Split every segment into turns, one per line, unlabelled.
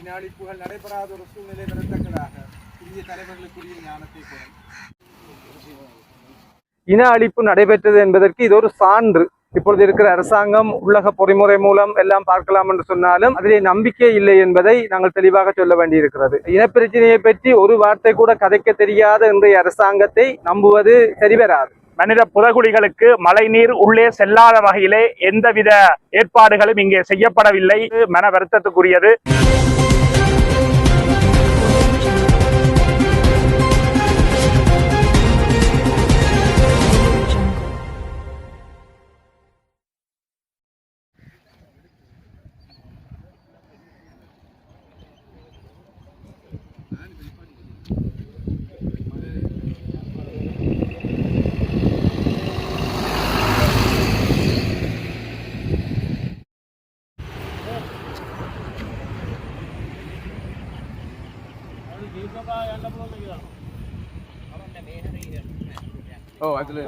இனஅழிப்புகள் நடைபெறாத ஒரு சூழ்நிலை பெறத்தக்கதாக புதிய தலைவர்களுக்குரிய ஞானத்தை பெறும்.
இன அழிப்பு நடைபெற்றது என்பதற்கு இது ஒரு சான்று. இப்பொழுது இருக்கிற அரசாங்கம் உள்ளக பொறிமுறை மூலம் எல்லாம் பார்க்கலாம் என்று சொன்னாலும் அதிலே நம்பிக்கை இல்லை என்பதை நாங்கள் தெளிவாக சொல்ல வேண்டியிருக்கிறது. இனப்பிரச்சனையை பற்றி ஒரு வார்த்தை கூட கதைக்க தெரியாத இன்றைய அரசாங்கத்தை நம்புவது சரிவராது.
மனித புதகுழிகளுக்கு மழைநீர் உள்ளே செல்லாத வகையிலே எந்தவித ஏற்பாடுகளும் இங்கே செய்யப்படவில்லை. மன வருத்தத்துக்குரியது.
ஓ அதுல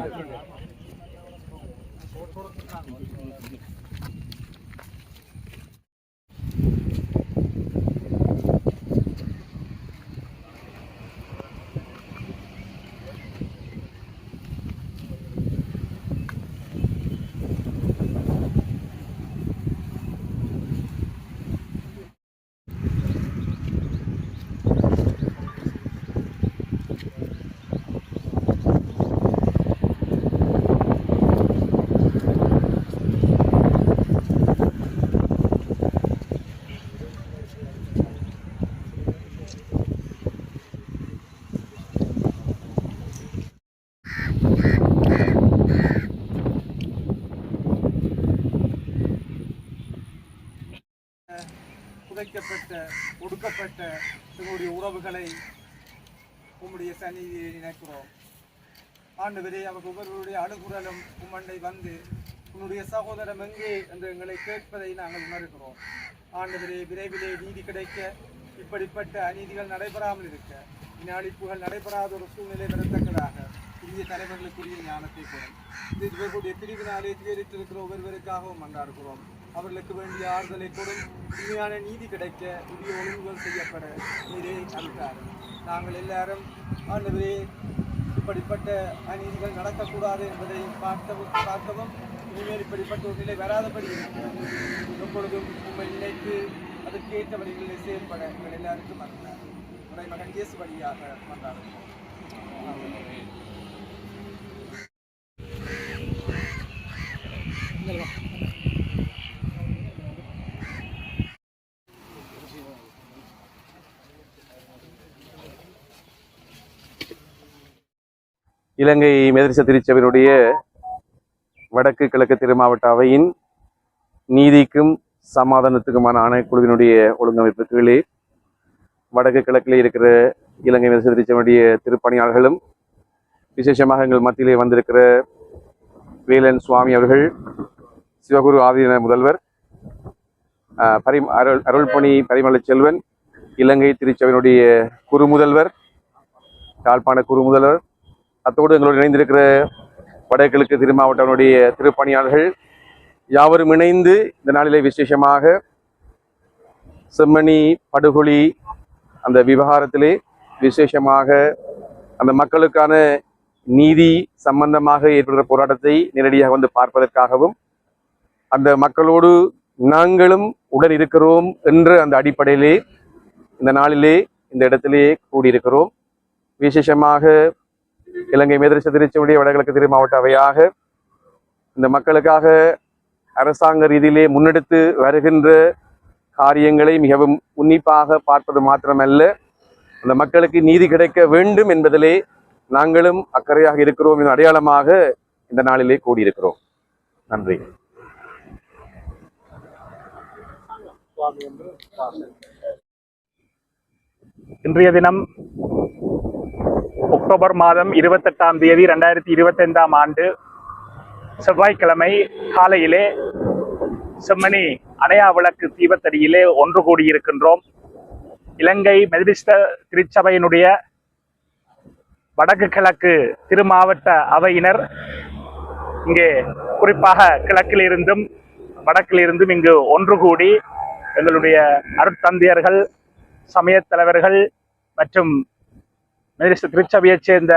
புதைக்கப்பட்ட ஒடுக்கப்பட்ட எங்களுடைய உறவுகளை உம்முடைய சந்நிதியை நினைக்கிறோம். ஆண்டவரே அவர் ஒவ்வொருவருடைய அணுகுரலும் உம்மண்டை வந்து உன்னுடைய சகோதரம் எங்கே என்று எங்களை கேட்பதை நாங்கள் உணர்கிறோம். ஆண்டவரே விரைவிலே நீதி கிடைக்க இப்படிப்பட்ட அநீதிகள் நடைபெறாமல் இருக்க இனாளிப்புகள் நடைபெறாத ஒரு சூழ்நிலை நிறுத்தங்களாக புதிய தலைவர்களுக்குரிய ஞானத்தை பெறும். இவர்களுடைய பிரிவினாலே துயரித்திருக்கிற ஒவ்வொருவருக்காகவும் மன்றாடுகிறோம். அவர்களுக்கு வேண்டிய ஆறுதலை கொடும் உண்மையான நீதி கிடைக்க புதிய ஒழுங்குகள் செய்யப்பட நீரே அளித்தார் நாங்கள் எல்லாரும் ஆண்டவரே இப்படிப்பட்ட அநீதிகள் நடக்கக்கூடாது என்பதை பார்த்தவும் பார்த்தவும் இனிமேல் இப்படிப்பட்ட ஒரு நிலை வராதபடி எப்பொழுதும் உண்மை நினைத்து அதற்கேற்ற வழிகளில் செயல்பட எங்கள் எல்லாருக்கும் அந்த உரைமகன் இயேசு வழியாக கொண்டாடுகிறோம்
இலங்கை மெதிரிச திருச்சபையினுடைய வடக்கு கிழக்கு திருமாவட்ட அவையின் நீதிக்கும் சமாதானத்துக்குமான ஆணைக்குழுவினுடைய ஒழுங்கமைப்பு கீழே வடக்கு கிழக்கில் இருக்கிற இலங்கை மெதிரிச திருச்சபையினுடைய திருப்பணியாளர்களும் விசேஷமாக எங்கள் மத்தியிலே வந்திருக்கிற வேலன் சுவாமி அவர்கள் சிவகுரு ஆதீன முதல்வர் பரி அருள் அருள்பணி பரிமலை செல்வன் இலங்கை திருச்சபையினுடைய குறுமுதல்வர் யாழ்ப்பாண குருமுதல்வர் அத்தோடு எங்களோடு இணைந்திருக்கிற வடகிழக்கு திருமாவட்டனுடைய திருப்பணியாளர்கள் யாவரும் இணைந்து இந்த நாளிலே விசேஷமாக செம்மணி படுகொலி அந்த விவகாரத்திலே விசேஷமாக அந்த மக்களுக்கான நீதி சம்பந்தமாக ஏற்படுகிற போராட்டத்தை நேரடியாக வந்து பார்ப்பதற்காகவும் அந்த மக்களோடு நாங்களும் உடன் இருக்கிறோம் என்ற அந்த அடிப்படையிலே இந்த நாளிலே இந்த இடத்திலே கூடியிருக்கிறோம். விசேஷமாக இலங்கை மேதரிச திருச்சியுடைய வடகிழக்கு திரு மாவட்ட அவையாக இந்த மக்களுக்காக அரசாங்க ரீதியிலே முன்னெடுத்து வருகின்ற காரியங்களை மிகவும் உன்னிப்பாக பார்ப்பது மாத்திரமல்ல. அந்த மக்களுக்கு நீதி கிடைக்க வேண்டும் என்பதிலே நாங்களும் அக்கறையாக இருக்கிறோம் என்ற அடையாளமாக இந்த நாளிலே கூடியிருக்கிறோம். நன்றி.
இன்றைய தினம் அக்டோபர் மாதம் இருபத்தெட்டாம் தேதி ரெண்டாயிரத்தி இருபத்தைந்தாம் ஆண்டு செவ்வாய்க்கிழமை காலையிலே செம்மணி அணையா விளக்கு தீபத்தடியிலே ஒன்று கூடியிருக்கின்றோம். இலங்கை மெதிரிஸ்த திருச்சபையினுடைய வடக்கு கிழக்கு திருமாவட்ட அவையினர் இங்கே குறிப்பாக கிழக்கில் இருந்தும் வடக்கில் இருந்தும் இங்கு ஒன்று கூடி எங்களுடைய அருட்தந்தையர்கள் சமயத் தலைவர்கள் மற்றும் மெதிரிஸ்ட் திருச்சபையைச் சேர்ந்த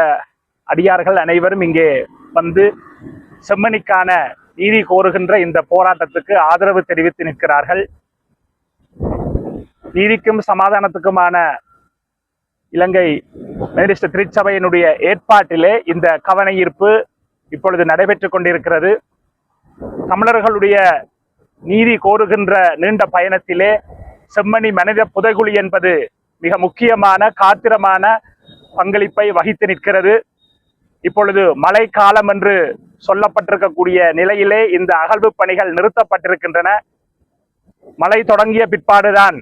அடியார்கள் அனைவரும் இங்கே வந்து செம்மணிக்கான நீதி கோருகின்ற இந்த போராட்டத்துக்கு ஆதரவு தெரிவித்து நிற்கிறார்கள். நீதிக்கும் சமாதானத்துக்குமான இலங்கை மெதிரிஸ்ட் திருச்சபையினுடைய ஏற்பாட்டிலே இந்த கவன ஈர்ப்பு இப்பொழுது நடைபெற்றுக் கொண்டிருக்கிறது. தமிழர்களுடைய நீதி கோருகின்ற நீண்ட பயணத்திலே செம்மணி மனித புதைகுழி என்பது மிக முக்கியமான காத்திரமான பங்களிப்பை வகித்து நிற்கிறது. இப்பொழுது மழை காலம் என்று சொல்லப்பட்டிருக்கக்கூடிய நிலையிலே இந்த அகழ்வு பணிகள் நிறுத்தப்பட்டிருக்கின்றன. மழை தொடங்கிய பிற்பாடுதான்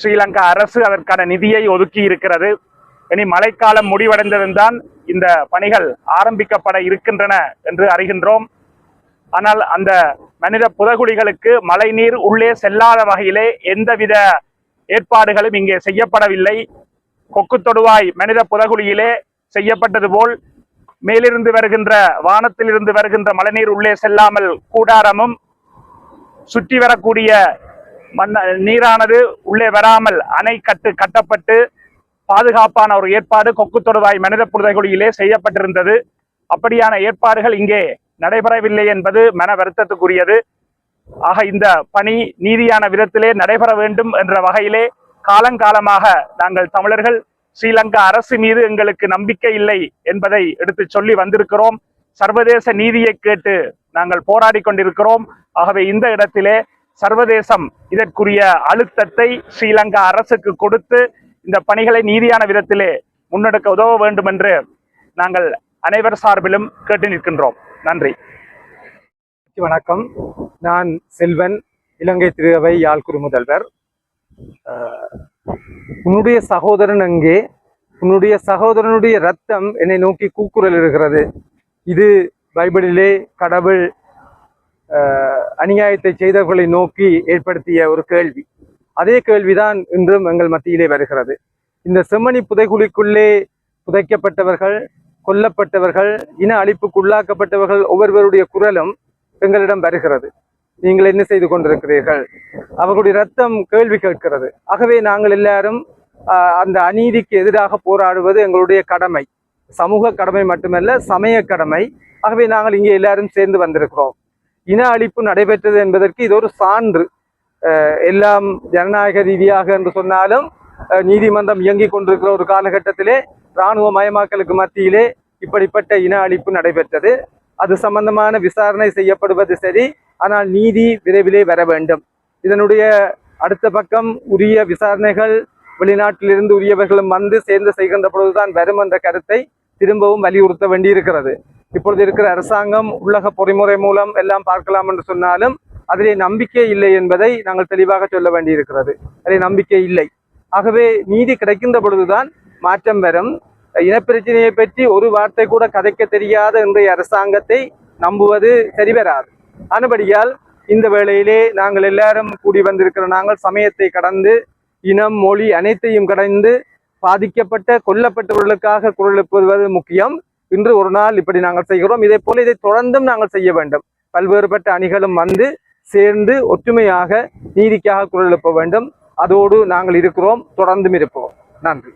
ஸ்ரீலங்கா அரசு அதற்கான நிதியை ஒதுக்கி இருக்கிறது. இனி மழைக்காலம் முடிவடைந்ததுதான் இந்த பணிகள் ஆரம்பிக்கப்பட இருக்கின்றன என்று அறிகின்றோம். ஆனால் அந்த மனித புதகுழிகளுக்கு மழைநீர் உள்ளே செல்லாத வகையிலே எந்தவித ஏற்பாடுகளும் இங்கே செய்யப்படவில்லை. கொக்கு தொடுவாய் மனித புதகுழியிலே செய்யப்பட்டது போல் மேலிருந்து வருகின்ற வானத்திலிருந்து வருகின்ற மழைநீர் உள்ளே செல்லாமல் கூடாரமும் சுற்றி வரக்கூடிய மண் நீரானது உள்ளே வராமல் அணை கட்டு கட்டப்பட்டு பாதுகாப்பான ஒரு ஏற்பாடு கொக்கு தொடுவாய் மனித புதைகுழியிலே செய்யப்பட்டிருந்தது. அப்படியான ஏற்பாடுகள் இங்கே நடைபெறவில்லை என்பது மன வருத்தத்துக்குரியது. ஆக இந்த பணி நீதியான விதத்திலே நடைபெற வேண்டும் என்ற வகையிலே காலங்காலமாக நாங்கள் தமிழர்கள் ஸ்ரீலங்கா அரசு மீது எங்களுக்கு நம்பிக்கை இல்லை என்பதை எடுத்து சொல்லி வந்திருக்கிறோம். சர்வதேச நீதியை கேட்டு நாங்கள் போராடி கொண்டிருக்கிறோம். ஆகவே இந்த இடத்திலே சர்வதேசம் இதற்குரிய அழுத்தத்தை ஸ்ரீலங்கா அரசுக்கு கொடுத்து இந்த பணிகளை நீதியான விதத்திலே முன்னெடுக்க உதவ வேண்டும் என்று நாங்கள் அனைவர் சார்பிலும் கேட்டு நிற்கின்றோம். நன்றி.
வணக்கம். நான் செல்வன் இலங்கை திருவை யாழ்குரு முதல்வர். உன்னுடைய சகோதரன் அங்கே உன்னுடைய சகோதரனுடைய ரத்தம் என்னை நோக்கி கூக்குரல் இருக்கிறது இது பைபிளிலே கடவுள் அநியாயத்தை செய்தவர்களை நோக்கி ஏற்படுத்திய ஒரு கேள்வி. அதே கேள்விதான் இன்றும் எங்கள் மத்தியிலே வருகிறது. இந்த செம்மணி புதைகுழிக்குள்ளே புதைக்கப்பட்டவர்கள் கொல்லப்பட்டவர்கள் இன அழிப்புக்குள்ளாக்கப்பட்டவர்கள் ஒவ்வொருவருடைய குரலும் எங்களிடம் வருகிறது. நீங்கள் என்ன செய்து கொண்டிருக்கிறீர்கள்? அவர்களுடைய ரத்தம் கேள்வி கேட்கிறது. ஆகவே நாங்கள் எல்லாரும் அந்த அநீதிக்கு எதிராக போராடுவது எங்களுடைய கடமை. சமூக கடமை மட்டுமல்ல சமய கடமை. ஆகவே நாங்கள் இங்கே எல்லாரும் சேர்ந்து வந்திருக்கிறோம். இன அழிப்பு நடைபெற்றது என்பதற்கு இது ஒரு சான்று. எல்லாம் ஜனநாயக ரீதியாக என்று சொன்னாலும் நீதிமன்றம் இயங்கிக் கொண்டிருக்கிற ஒரு காலகட்டத்திலே இராணுவ மயமாக்கலுக்கு மத்தியிலே இப்படிப்பட்ட இன அழிப்பு நடைபெற்றது. அது சம்பந்தமான விசாரணை செய்யப்படுவது சரி ஆனால் நீதி விரைவிலே வர வேண்டும். இதனுடைய அடுத்த பக்கம் உரிய விசாரணைகள் வெளிநாட்டிலிருந்து உரியவர்களும் வந்து சேர்ந்து செய்கின்ற பொழுதுதான் வரும் என்ற கருத்தை திரும்பவும் வலியுறுத்த வேண்டியிருக்கிறது. இப்பொழுது இருக்கிற அரசாங்கம் உள்ளக பொறிமுறை மூலம் எல்லாம் பார்க்கலாம் என்று சொன்னாலும் அதிலே நம்பிக்கை இல்லை என்பதை நாங்கள் தெளிவாக சொல்ல வேண்டியிருக்கிறது. அதில் நம்பிக்கை இல்லை. ஆகவே நீதி கிடைக்கின்ற பொழுதுதான் மாற்றம் வரும். இனப்பிரச்சனையை பற்றி ஒரு வார்த்தை கூட கதைக்க தெரியாத இன்றைய அரசாங்கத்தை நம்புவது சரிவராது. அனுபடியால் இந்த வேளையிலே நாங்கள் எல்லாரும் கூடி வந்திருக்கிற நாங்கள் சமயத்தை கடந்து இனம் மொழி அனைத்தையும் கடந்து பாதிக்கப்பட்ட கொல்லப்பட்டவர்களுக்காக குரல் எழுப்புவது முக்கியம். இன்று ஒரு நாள் இப்படி நாங்கள் செய்கிறோம். இதே போல இதை தொடர்ந்தும் நாங்கள் செய்ய வேண்டும். பல்வேறுபட்ட அணிகளும் வந்து சேர்ந்து ஒற்றுமையாக நீதிக்காக குரல் எழுப்ப வேண்டும். அதோடு நாங்கள் இருக்கிறோம். தொடர்ந்தும் இருப்போம். நன்றி.